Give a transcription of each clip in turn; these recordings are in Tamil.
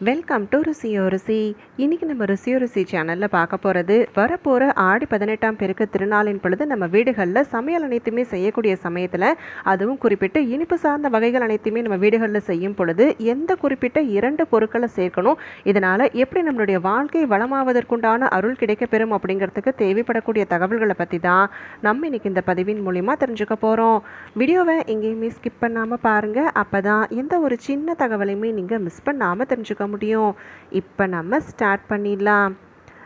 வெல்கம் டு ருசியோ ருசி இன்னைக்கு நம்ம ருசியோ ருசி சேனலில் பார்க்க போகிறது வரப்போகிற ஆடி பதினெட்டாம் பெருக்கு திருநாளின் பொழுது நம்ம வீடுகளில் சமையல் அனைத்துமே செய்யக்கூடிய சமயத்தில் அதுவும் குறிப்பிட்டு இனிப்பு சார்ந்த வகைகள் அனைத்துமே நம்ம வீடுகளில் செய்யும் பொழுது எந்த குறிப்பிட்ட இரண்டு பொருட்களை சேர்க்கணும் இதனால் எப்படி நம்மளுடைய வாழ்க்கை வளமாவதற்குண்டான அருள் கிடைக்கப்பெறும் அப்படிங்கிறதுக்கு தேவைப்படக்கூடிய தகவல்களை பற்றி தான் நம்ம இன்னைக்கு இந்த பதிவின் மூலிமா தெரிஞ்சுக்க போகிறோம் வீடியோவை எங்கேயுமே ஸ்கிப் பண்ணாமல் பாருங்கள் அப்போ தான் எந்த ஒரு சின்ன தகவலையுமே நீங்கள் மிஸ் பண்ணாமல் தெரிஞ்சுக்க முடியும். இப்போ நம்ம ஸ்டார்ட் பண்ணிடலாம்.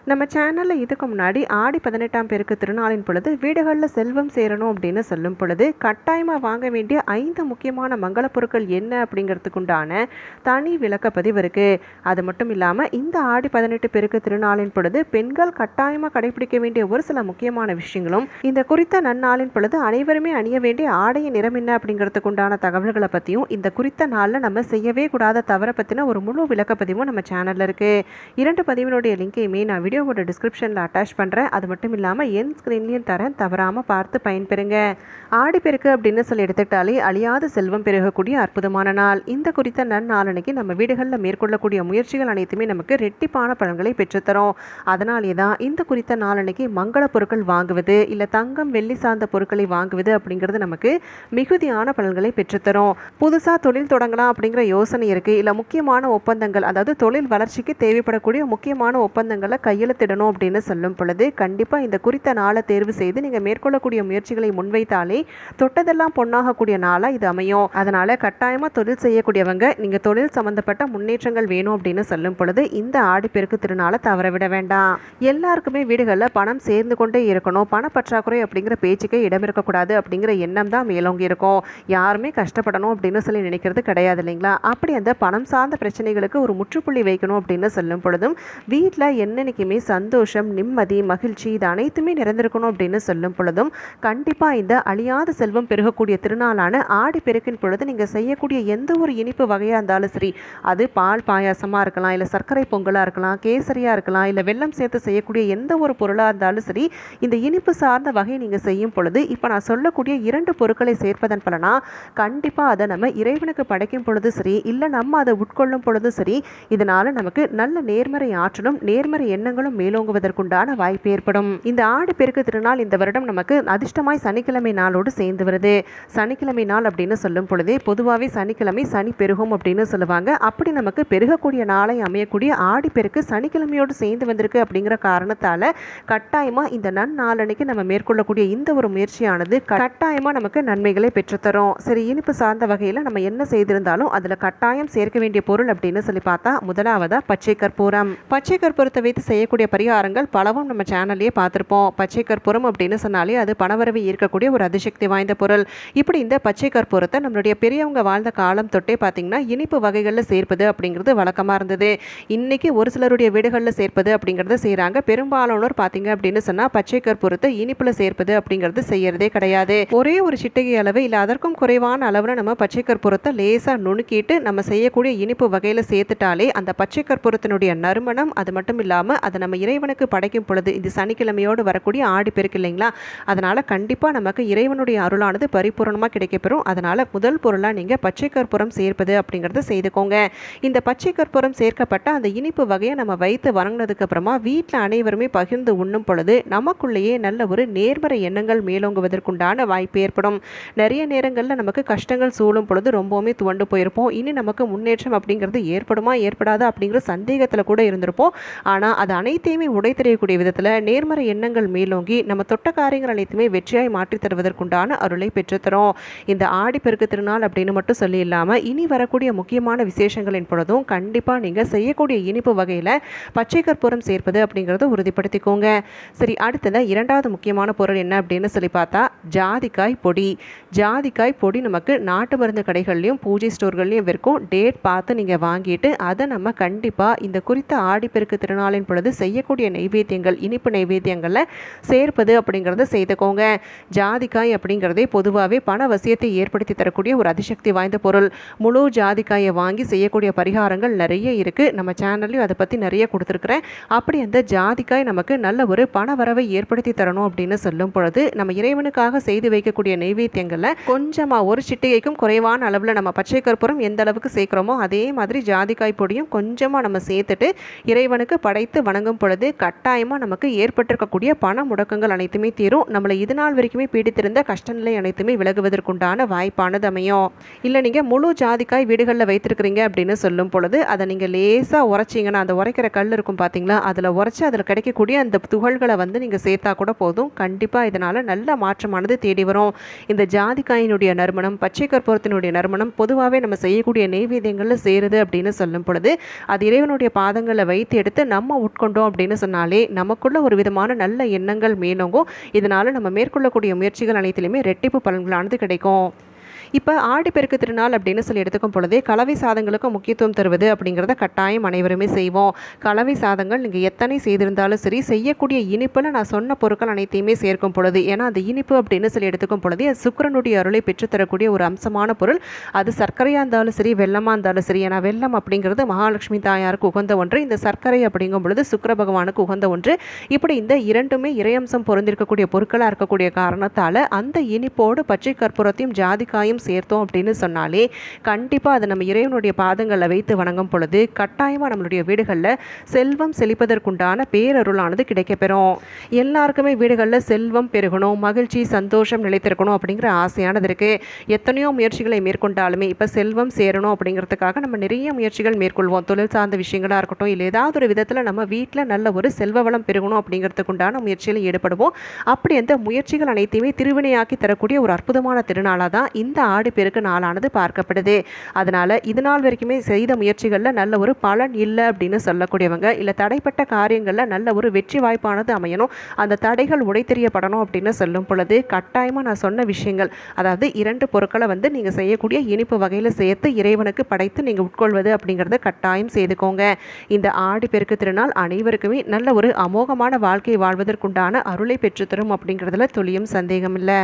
நம்ம சேனலில் இதுக்கு முன்னாடி ஆடி பதினெட்டாம் பேருக்கு திருநாளின் பொழுது வீடுகளில் செல்வம் சேரணும் அப்படின்னு சொல்லும் பொழுது கட்டாயமாக வாங்க வேண்டிய ஐந்து முக்கியமான மங்கள பொருட்கள் என்ன அப்படிங்கிறதுக்குண்டான தனி விளக்கப்பதிவு இருக்குது அது மட்டும் இல்லாமல் இந்த ஆடி பதினெட்டு பேருக்கு திருநாளின் பொழுது பெண்கள் கட்டாயமாக கடைபிடிக்க வேண்டிய ஒரு சில முக்கியமான விஷயங்களும் இந்த குறித்த நன்னாளின் பொழுது அனைவருமே அணிய வேண்டிய ஆடையின் நிறம் என்ன அப்படிங்கிறதுக்குண்டான தகவல்களை பற்றியும் இந்த குறித்த நாளில் நம்ம செய்யவே கூடாத தவறை பற்றின ஒரு முழு விளக்கப்பதிவும் நம்ம சேனலில் இருக்குது இரண்டு பதிவினுடைய லிங்கையுமே நான் வீடியோவோட டிஸ்கிரிப்ஷனில் அட்டாச் பண்ணுறேன் அது மட்டும் இல்லாமல் என் ஸ்க்ரீன்லேயும் தரேன். தவறாமல் பார்த்து பயன்பெறுங்க. ஆடிப்பெருக்கு அப்படின்னு சொல்லி எடுத்துக்கிட்டாலே அழியாத செல்வம் பெருகக்கூடிய அற்புதமான நாள். இந்த குறித்த நன்னாளனைக்கு நம்ம வீடுகளில் மேற்கொள்ளக்கூடிய முயற்சிகள் அனைத்துமே நமக்கு ரெட்டிப்பான பலன்களை பெற்றுத்தரும். அதனாலே தான் இந்த குறித்த நாளனைக்கு மங்கள பொருட்கள் வாங்குவது இல்லை தங்கம் வெள்ளி சார்ந்த பொருட்களை வாங்குவது அப்படிங்கிறது நமக்கு மிகுதியான பலன்களை பெற்றுத்தரும். புதுசாக தொழில் தொடங்கலாம் அப்படிங்கிற யோசனை இருக்குது இல்லை முக்கியமான ஒப்பந்தங்கள் அதாவது தொழில் வளர்ச்சிக்கு தேவைப்படக்கூடிய முக்கியமான ஒப்பந்தங்களை கையெழுத்திடணும் அப்படின்னு சொல்லும் பொழுது கண்டிப்பாக இந்த குறித்த நாளை தேர்வு செய்து நீங்கள் மேற்கொள்ளக்கூடிய முயற்சிகளை முன்வைத்தாலே தொட்டதெல்லாம் பொண்ணாகக்கூடிய நாளாக இது அமையும். அதனால் கட்டாயமாக தொழில் செய்யக்கூடியவங்க நீங்கள் தொழில் சம்மந்தப்பட்ட முன்னேற்றங்கள் வேணும் அப்படின்னு சொல்லும் பொழுது இந்த ஆடிப்பெருக்கு திருநாளை தவற விட வேண்டாம். எல்லாருக்குமே வீடுகளில் பணம் சேர்ந்து கொண்டே இருக்கணும். பணப்பற்றாக்குறை அப்படிங்கிற பேச்சுக்கே இடம் இருக்கக்கூடாது அப்படிங்கிற எண்ணம் தான் மேலோங்கி இருக்கும். யாருமே கஷ்டப்படணும் அப்படின்னு சொல்லி நினைக்கிறது கிடையாது இல்லைங்களா? அப்படி அந்த பணம் சார்ந்த பிரச்சனைகளுக்கு ஒரு முற்றுப்புள்ளி வைக்கணும் அப்படின்னு சொல்லும் பொழுதும் வீட்டில் என்னன்னைக்குமே சந்தோஷம் நிம்மதி மகிழ்ச்சி இது அனைத்துமே நிறைந்திருக்கணும் அப்படின்னு சொல்லும் பொழுதும் கண்டிப்பாக இந்த அழியாத செல்வம் பெருகக்கூடிய திருநாளான ஆடி பெருக்கின் பொழுது நீங்கள் செய்யக்கூடிய எந்த ஒரு இனிப்பு வகையாக இருந்தாலும் சரி அது பால் பாயாசமாக இருக்கலாம் இல்லை சர்க்கரை பொங்கலாக இருக்கலாம் கேசரியாக இருக்கலாம் இல்லை வெள்ளம் சேர்த்து செய்யக்கூடிய எந்த ஒரு பொருளாக இருந்தாலும் சரி இந்த இனிப்பு சார்ந்த வகை நீங்கள் செய்யும் பொழுது இப்போ நான் சொல்லக்கூடிய இரண்டு பொருட்களை சேர்ப்பதன் பலனா கண்டிப்பாக அதை நம்ம இறைவனுக்கு படைக்கும் பொழுது சரி இல்லை நம்ம அதை உட்கொள்ளும் பொழுதும் சரி இதனால் நமக்கு நல்ல நேர்மறை ஆற்றலும் நேர்மறை எண்ணங்களும் மேலோங்குவதற்குண்டான வாய்ப்பு ஏற்படும். இந்த ஆடி பெருக்கு திருநாள் இந்த வருடம் நமக்கு அதிர்ஷ்டமாய் சனிக்கிழமை நாளோடு சேர்ந்து வருது. சனிக்கிழமை நாள் அப்படின்னு சொல்லும் பொழுதே பொதுவாகவே சனிக்கிழமை சனி பெருகும் அப்படின்னு சொல்லுவாங்க. அப்படி நமக்கு பெருகக்கூடிய நாளை அமையக்கூடிய ஆடி பெருக்கு சனிக்கிழமையோடு சேர்ந்து வந்திருக்கு அப்படிங்கிற காரணத்தால் கட்டாயமாக இந்த நன்னாளனைக்கு நம்ம மேற்கொள்ளக்கூடிய இந்த ஒரு முயற்சியானது கட்டாயமாக நமக்கு நன்மைகளை பெற்றுத்தரும். சரி இனிப்பு சார்ந்த வகையில் நம்ம என்ன செய்திருந்தாலும் அதில் கட்டாயம் சேர்க்க வேண்டிய பொருள் அப்படின்னு சொல்லி பார்த்தா முதலாவதா பச்சை கற்பூரம் பச்சை கற்பூரத்தை வைத்து செய்யக்கூடிய பரிகாரங்கள் பலவும் நம்ம சேனல்லையே பார்த்துருப்போம். பச்சை கற்பூரம் அப்படின்னு சொன்னாலே அது பணவரவை ஈர்க்கக்கூடிய ஒரு அதிசக்தி வாய்ந்த பொருள். இப்படி இந்த பச்சை கற்பூரத்தை நம்மளுடைய பெரியவங்க வாழ்ந்த காலம் தொட்டே பார்த்தீங்கன்னா இனிப்பு வகைகளில் சேர்ப்பது அப்படிங்கிறது வழக்கமாக இருந்தது. இன்னைக்கு ஒரு சிலருடைய வீடுகளில் சேர்ப்பது அப்படிங்கிறத செய்கிறாங்க பெரும்பாலானோர் பார்த்தீங்க அப்படின்னு சொன்னால் பச்சை கற்பூரத்தை இனிப்பில் சேர்ப்பது அப்படிங்கிறது செய்யறதே கிடையாது. ஒரே ஒரு சிட்டகை அளவு இல்லை அதற்கும் குறைவான அளவில் நம்ம பச்சை கற்பூரத்தை லேசாக நுணுக்கிட்டு நம்ம செய்யக்கூடிய இனிப்பு வகையில் சேர்த்துட்டாலே அந்த பச்சை கற்பூரத்தினுடைய நறுமணம் அது மட்டும் இல்லாமல் அதன் நம்ம இறைவனுக்கு படைக்கும் பொழுது இது சனிக்கிழமையோடு வரக்கூடிய ஆடி பெருக்கு இல்லைங்களா? அதனால் கண்டிப்பாக நமக்கு இறைவனுடைய அருளானது பரிபூரணமாக கிடைக்கப்பெறும். அதனால் முதல் பொருளாக நீங்கள் பச்சை கற்பூரம் சேர்ப்பது அப்படிங்கிறத செய்துக்கோங்க. இந்த பச்சை கற்பூரம் சேர்க்கப்பட்ட அந்த இனிப்பு வகையை நம்ம வைத்து வணங்கினதுக்கு அப்புறமா வீட்டில் அனைவருமே பகிர்ந்து உண்ணும் பொழுது நமக்குள்ளேயே நல்ல ஒரு நேர்மறை எண்ணங்கள் மேலோங்குவதற்குண்டான வாய்ப்பு ஏற்படும். நிறைய நேரங்களில் நமக்கு கஷ்டங்கள் சூழும் பொழுது ரொம்பவுமே துவண்டு போயிருப்போம். இனி நமக்கு முன்னேற்றம் அப்படிங்கிறது ஏற்படுமா? ஏற்படாதா? அப்படிங்கிற சந்தேகத்தில் கூட இருந்திருப்போம். ஆனால் அது அனைத்தையுமே உடை தெரியக்கூடிய விதத்தில் நேர்மறை எண்ணங்கள் மேலோங்கி நம்ம தொட்ட காரியங்கள் அனைத்துமே வெற்றியாய் மாற்றி தருவதற்குண்டான அருளை பெற்றுத்தரும். இந்த ஆடிப்பெருக்கு திருநாள் அப்படின்னு மட்டும் சொல்லி இல்லாமல் இனி வரக்கூடிய முக்கியமான விசேஷங்களின் பொழுதும் கண்டிப்பாக நீங்கள் செய்யக்கூடிய இனிப்பு வகையில் பச்சை கற்பூரம் சேர்ப்பது அப்படிங்கிறத உறுதிப்படுத்திக்கோங்க. சரி அடுத்தது இரண்டாவது முக்கியமான பொருள் என்ன அப்படின்னு சொல்லி பார்த்தா ஜாதிக்காய் பொடி. ஜாதிக்காய் பொடி நமக்கு நாட்டு மருந்து கடைகள்லையும் பூஜை ஸ்டோர்கள்லையும் விற்கும். டேட் பார்த்து நீங்கள் வாங்கிட்டு அதை நம்ம கண்டிப்பாக இந்த குறித்த ஆடிப்பெருக்கு திருநாளின் பொழுது செய்யக்கூடிய நைவேத்தியங்கள் இனிப்பு நைவேத்தியங்களில் சேர்ப்பது அப்படிங்கிறத செய்துக்கோங்க. ஜாதிக்காய் அப்படிங்கிறதே பொதுவாகவே பண வசியத்தை ஏற்படுத்தி தரக்கூடிய ஒரு அதிசக்தி வாய்ந்த பொருள். முழு ஜாதிக்காயை வாங்கி செய்யக்கூடிய பரிகாரங்கள் நிறைய இருக்குது நம்ம சேனல்லையும் அதை பற்றி நிறைய கொடுத்துருக்குறேன். அப்படி அந்த ஜாதிக்காய் நமக்கு நல்ல ஒரு பண வரவை ஏற்படுத்தி தரணும் அப்படின்னு சொல்லும் பொழுது நம்ம இறைவனுக்காக செய்து வைக்கக்கூடிய நைவேத்தியங்களில் கொஞ்சமாக ஒரு சிட்டிகைக்கும் குறைவான அளவில் நம்ம பச்சை கற்பூரம் எந்த அளவுக்கு சேர்க்குறோமோ அதே மாதிரி ஜாதிக்காய் பொடியும் கொஞ்சமாக நம்ம சேர்த்துட்டு இறைவனுக்கு படைத்து வணங்கும் பொழுது கட்டாயமாக நமக்கு ஏற்பட்டிருக்கக்கூடிய பண முடக்கங்கள் அனைத்துமே தீரும். நம்மளை இது நாள் வரைக்குமே பீடித்திருந்த கஷ்டநிலை அனைத்துமே விலகுவதற்குண்டான வாய்ப்பானது அமையும். இல்லை நீங்கள் முழு ஜாதிக்காய் வீடுகளில் வைத்திருக்கிறீங்க அப்படின்னு சொல்லும் பொழுது அதை நீங்கள் லேசாக உரைச்சிங்கன்னா அந்த உரைக்கிற கல் இருக்கும் பார்த்தீங்களா அதில் உரைச்சி அதில் கிடைக்கக்கூடிய அந்த துகள்களை வந்து நீங்கள் சேர்த்தா கூட போதும். கண்டிப்பாக இதனால் நல்ல மாற்றமானது தேடி வரும். இந்த ஜாதிக்காயினுடைய நறுமணம் பச்சை கற்பூரத்தினுடைய நறுமணம் பொதுவாகவே நம்ம செய்யக்கூடிய நெய்வேதியங்களில் சேருது அப்படின்னு சொல்லும் பொழுது அது இறைவனுடைய பாதங்களை வைத்து எடுத்து நம்ம மேற்கொண்டோம் அப்படின்னு சொன்னாலே நமக்குள்ள ஒரு விதமான நல்ல எண்ணங்கள் மேலோங்கும். இதனால் நம்ம மேற்கொள்ளக்கூடிய முயற்சிகள் அனைத்திலுமே ரெட்டிப்பு பலன்களானது கிடைக்கும். இப்போ ஆடிப்பெருக்கு திருநாள் அப்படின்னு சொல்லி எடுத்துக்கும் பொழுதே கலவை சாதங்களுக்கும் முக்கியத்துவம் தருவது அப்படிங்கிறத கட்டாயம் அனைவருமே செய்வோம். கலவை சாதங்கள் நீங்கள் எத்தனை செய்திருந்தாலும் சரி செய்யக்கூடிய இனிப்பில் நான் சொன்ன பொருட்கள் அனைத்தையுமே சேர்க்கும் பொழுது ஏன்னா அந்த இனிப்பு அப்படின்னு சொல்லி எடுத்துக்கும் பொழுதே அது சுக்கரனுடைய அருளை பெற்றுத்தரக்கூடிய ஒரு அம்சமான பொருள். அது சர்க்கரையாக இருந்தாலும் சரி வெள்ளமாக இருந்தாலும் சரி ஏன்னா வெள்ளம் அப்படிங்கிறது மகாலட்சுமி தாயாருக்கு உகந்த ஒன்று. இந்த சர்க்கரை அப்படிங்கும் பொழுது சுக்கர பகவானுக்கு உகந்த ஒன்று. இப்படி இந்த இரண்டுமே இறையம்சம் பொருந்திருக்கக்கூடிய பொருட்களாக இருக்கக்கூடிய காரணத்தால் அந்த இனிப்போடு பச்சை கற்பூரத்தையும் ஜாதிக்காயும் சேர்த்தோம் அப்படின்னு சொன்னாலே கண்டிப்பாக அதை நம்ம இறைவனுடைய பாதங்களில் வைத்து வணங்கும் பொழுது கட்டாயமாக நம்மளுடைய வீடுகளில் செல்வம் செழிப்பதற்குண்டான பேரருளானது கிடைக்கப்பெறும். எல்லாருக்குமே வீடுகளில் செல்வம் பெருகணும் மகிழ்ச்சி சந்தோஷம் நிலைத்திருக்கணும் அப்படிங்கிற ஆசையானது இருக்குது எத்தனையோ முயற்சிகளை மேற்கொண்டாலுமே இப்போ செல்வம் சேரணும் அப்படிங்கிறதுக்காக நம்ம நிறைய முயற்சிகள் மேற்கொள்வோம். தொழில் சார்ந்த விஷயங்களாக இருக்கட்டும் இல்லை ஏதாவது ஒரு விதத்தில் நம்ம வீட்டில் நல்ல ஒரு செல்வ வளம் பெருகணும் அப்படிங்கிறதுக்குண்டான முயற்சியில் ஈடுபடுவோம். அப்படி அந்த முயற்சிகள் அனைத்தையுமே திருவினையாக்கி தரக்கூடிய ஒரு அற்புதமான திருநாளாக தான் இந்த ஆடிப்பெருக்கு நாளானது பார்க்கப்படுது. அதனால் இது நாள் வரைக்குமே செய்த முயற்சிகளில் நல்ல ஒரு பலன் இல்லை அப்படின்னு சொல்லக்கூடியவங்க இல்லை தடைப்பட்ட காரியங்களில் நல்ல ஒரு வெற்றி வாய்ப்பானது அமையணும். அந்த தடைகள் உடைத்தெறியப்படணும் அப்படின்னு சொல்லும் பொழுது கட்டாயமாக நான் சொன்ன விஷயங்கள் அதாவது இரண்டு பொருட்களை வந்து நீங்கள் செய்யக்கூடிய இனிப்பு வகையில் சேர்த்து இறைவனுக்கு படைத்து நீங்கள் உட்கொள்வது அப்படிங்கிறத கட்டாயம் செய்துக்கோங்க. இந்த ஆடிப்பெருக்கு திருநாள் அனைவருக்குமே நல்ல ஒரு அமோகமான வாழ்க்கை வாழ்வதற்குண்டான அருளை பெற்றுத்தரும் அப்படிங்கிறதுல துளியும் சந்தேகம் இல்லை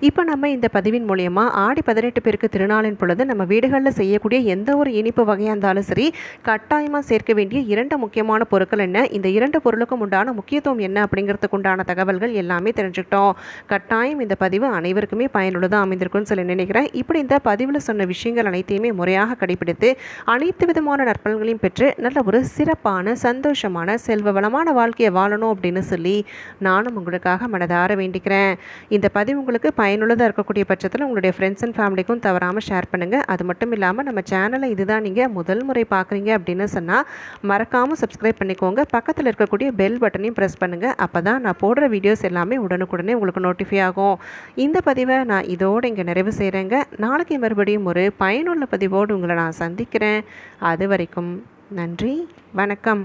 இப்போ நம்ம இந்த பதிவின் மூலயமா ஆடி பதினெட்டு பேருக்கு திருநாளின் பொழுது நம்ம வீடுகளில் செய்யக்கூடிய எந்த ஒரு இனிப்பு வகையாக இருந்தாலும் சரி கட்டாயமாக சேர்க்க வேண்டிய இரண்டு முக்கியமான பொருட்கள் என்ன இந்த இரண்டு பொருளுக்கும் உண்டான முக்கியத்துவம் என்ன அப்படிங்கிறதுக்கு உண்டான தகவல்கள் எல்லாமே தெரிஞ்சுக்கிட்டோம். கட்டாயம் இந்த பதிவு அனைவருக்குமே பயனுள்ளதாக அமைந்திருக்கும்னு சொல்லி நினைக்கிறேன். இப்படி இந்த பதிவில் சொன்ன விஷயங்கள் அனைத்தையுமே முறையாக கடைபிடித்து அனைத்து விதமான நற்பலன்களையும் பெற்று நல்ல ஒரு சிறப்பான சந்தோஷமான செல்வ வளமான வாழ்க்கையை வாழணும் அப்படின்னு சொல்லி நானும் உங்களுக்காக மனதார வேண்டிக்கிறேன். இந்த பதிவு உங்களுக்கு உங்களுக்கு பயனுள்ளதாக இருக்கக்கூடிய பட்சத்தில் உங்களுடைய ஃப்ரெண்ட்ஸ் அண்ட் ஃபேமிலிக்கும் தவறாமல் ஷேர் பண்ணுங்கள் அது மட்டும் இல்லாமல் நம்ம சேனலை இதுதான் நீங்கள் முதல் முறை பார்க்குறீங்க அப்படின்னு சொன்னால் மறக்காமல் சப்ஸ்கிரைப் பண்ணிக்கோங்க. பக்கத்தில் இருக்கக்கூடிய பெல் பட்டனையும் ப்ரெஸ் பண்ணுங்கள் அப்போ தான் நான் போடுற வீடியோஸ் எல்லாமே உடனுக்குடனே உங்களுக்கு நோட்டிஃபை ஆகும். இந்த பதிவை நான் இதோடு இங்கே நிறைவு செய்கிறேங்க நாளைக்கு மறுபடியும் ஒரு பயனுள்ள பதிவோடு உங்களை நான் சந்திக்கிறேன். அது வரைக்கும் நன்றி வணக்கம்.